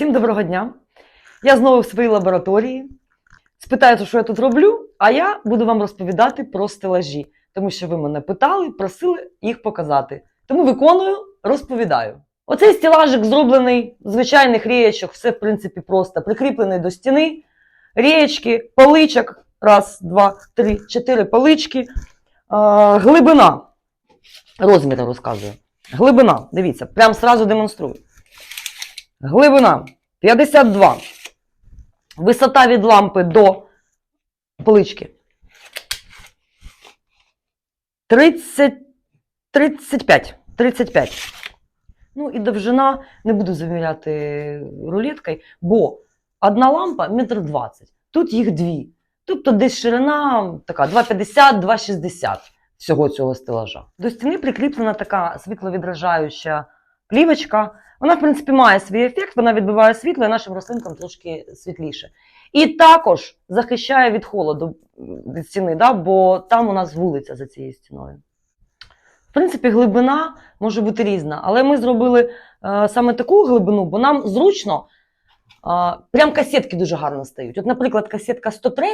Всім доброго дня! Я знову в своїй лабораторії. Спитаєте, що я тут роблю, а я буду вам розповідати про стелажі, тому що ви мене питали, просили їх показати. Тому виконую, розповідаю. Оцей стелажик зроблений з звичайних рієчок, все в принципі просто прикріплений до стіни. Рієчки, паличок, раз, два, три, чотири палички. А, глибина. Розміри розказую. Глибина, дивіться, прям сразу демонструю. Глибина 52. Висота від лампи до полички. 30, 35. 35. Ну і довжина не буду заміряти рулеткою, бо одна лампа метр 20. Тут їх дві. Тобто десь ширина така 2,50, 2,60 всього цього стелажа. До стіни прикріплена така світловідражаюча плівочка. Вона, в принципі, має свій ефект, вона відбиває світло і нашим рослинкам трошки світліше. І також захищає від холоду від стіни, да, бо там у нас вулиця за цією стіною. В принципі, глибина може бути різна, але ми зробили е, саме таку глибину, бо нам зручно, е, прям касетки дуже гарно стають. От, наприклад, касетка 103,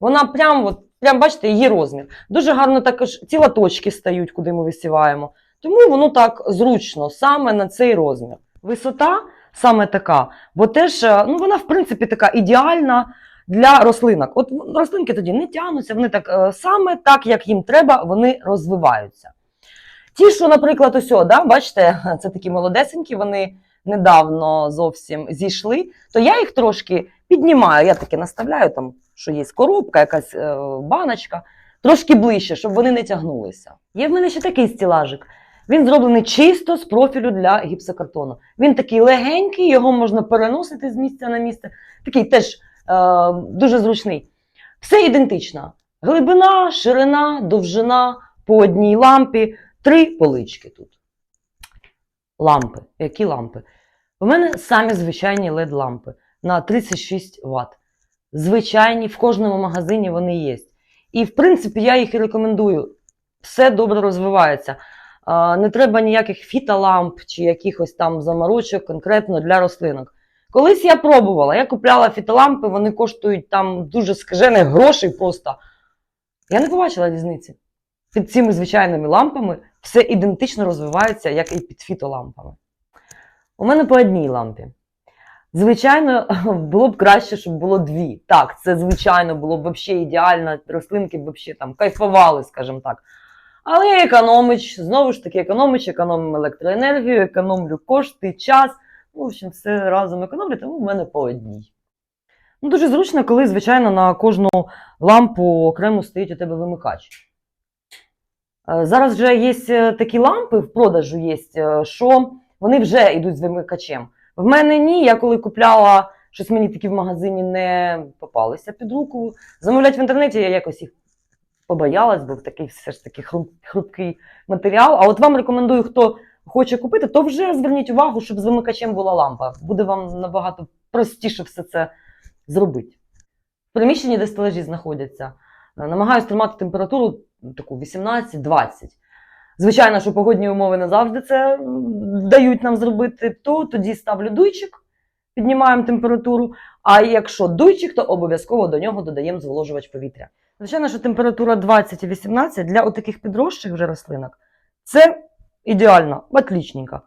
вона прям, от, прям бачите, її розмір. Дуже гарно також ці латочки стають, куди ми висіваємо. Тому воно так зручно саме на цей розмір. Висота саме така, бо теж е, ну, вона, в принципі, така ідеальна для рослинок. От рослинки тоді не тягнуться, вони так е, саме так, як їм треба, вони розвиваються. Ті, що, наприклад, ось, да, бачите, це такі молодесенькі, вони недавно зовсім зійшли, то я їх трошки піднімаю. Я таки наставляю, там, що є коробка, якась е, баночка, трошки ближче, щоб вони не тягнулися. Є в мене ще такий стілажик. Він зроблений чисто з профілю для гіпсокартону. Він такий легенький, його можна переносити з місця на місце. Такий теж е, дуже зручний. Все ідентично. Глибина, ширина, довжина по одній лампі, три полички тут. Лампи. Які лампи? У мене самі звичайні LED-лампи на 36 Вт. Звичайні, в кожному магазині вони є. І, в принципі, я їх і рекомендую. Все добре розвивається. Не треба ніяких фітоламп чи якихось там заморочок конкретно для рослинок. Колись я пробувала, я купляла фітолампи, вони коштують там дуже скажених грошей просто. Я не побачила різниці. Під цими звичайними лампами все ідентично розвивається, як і під фітолампами. У мене по одній лампі. Звичайно, було б краще, щоб було дві. Так, це звичайно було б взагалі ідеально, рослинки б взагалі там кайфували, скажімо так. Але я економич, знову ж таки, економич, економимо електроенергію, економлю кошти, час. Ну, в общем, все разом економлю, тому в мене по одній. Ну, дуже зручно, коли, звичайно, на кожну лампу окремо стоїть у тебе вимикач. Е, Зараз вже є е, такі лампи в продажу, є, е, що вони вже йдуть з вимикачем. В мене ні. Я коли купляла, щось мені такі в магазині не попалися під руку. Замовляти в інтернеті я якось їх побоялась, бо такий все ж таки хрупкий матеріал. А от вам рекомендую, хто хоче купити, то вже зверніть увагу, щоб з вимикачем була лампа. Буде вам набагато простіше все це зробити. В приміщенні, де стелажі знаходяться, е, намагаюся тримати температуру таку 18-20. Звичайно, що погодні умови не завжди це дають нам зробити, то тоді ставлю дуйчик, піднімаємо температуру. А якщо дуйчик, то обов'язково до нього додаємо зволожувач повітря. Звичайно, що температура 20 і 18 для отаких підросших вже рослинок це ідеально, отлічненько.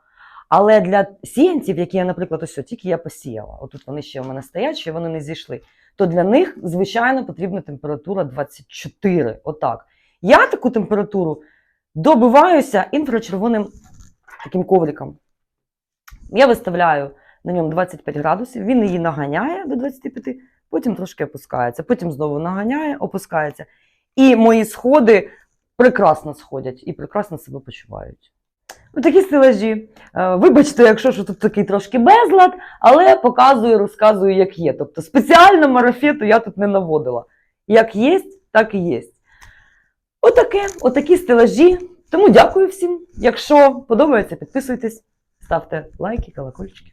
Але для сіянців, які я, наприклад, ось тільки я посіяла, отут вони ще у мене стоять, ще вони не зійшли, то для них, звичайно, потрібна температура 24. Отак. Я таку температуру добиваюся інфрачервоним таким ковриком. Я виставляю на ньому 25 градусів, він її наганяє до 25, потім трошки опускається, потім знову наганяє, опускається. І мої сходи прекрасно сходять і прекрасно себе почувають. Такі стелажі. Е, Вибачте, якщо що тут такий трошки безлад, але показую, розказую, як є. Тобто спеціально марафету я тут не наводила. Як є, так і є. Отаке, отакі стелажі. Тому дякую всім. Якщо подобається, підписуйтесь, ставте лайки, колокольчики.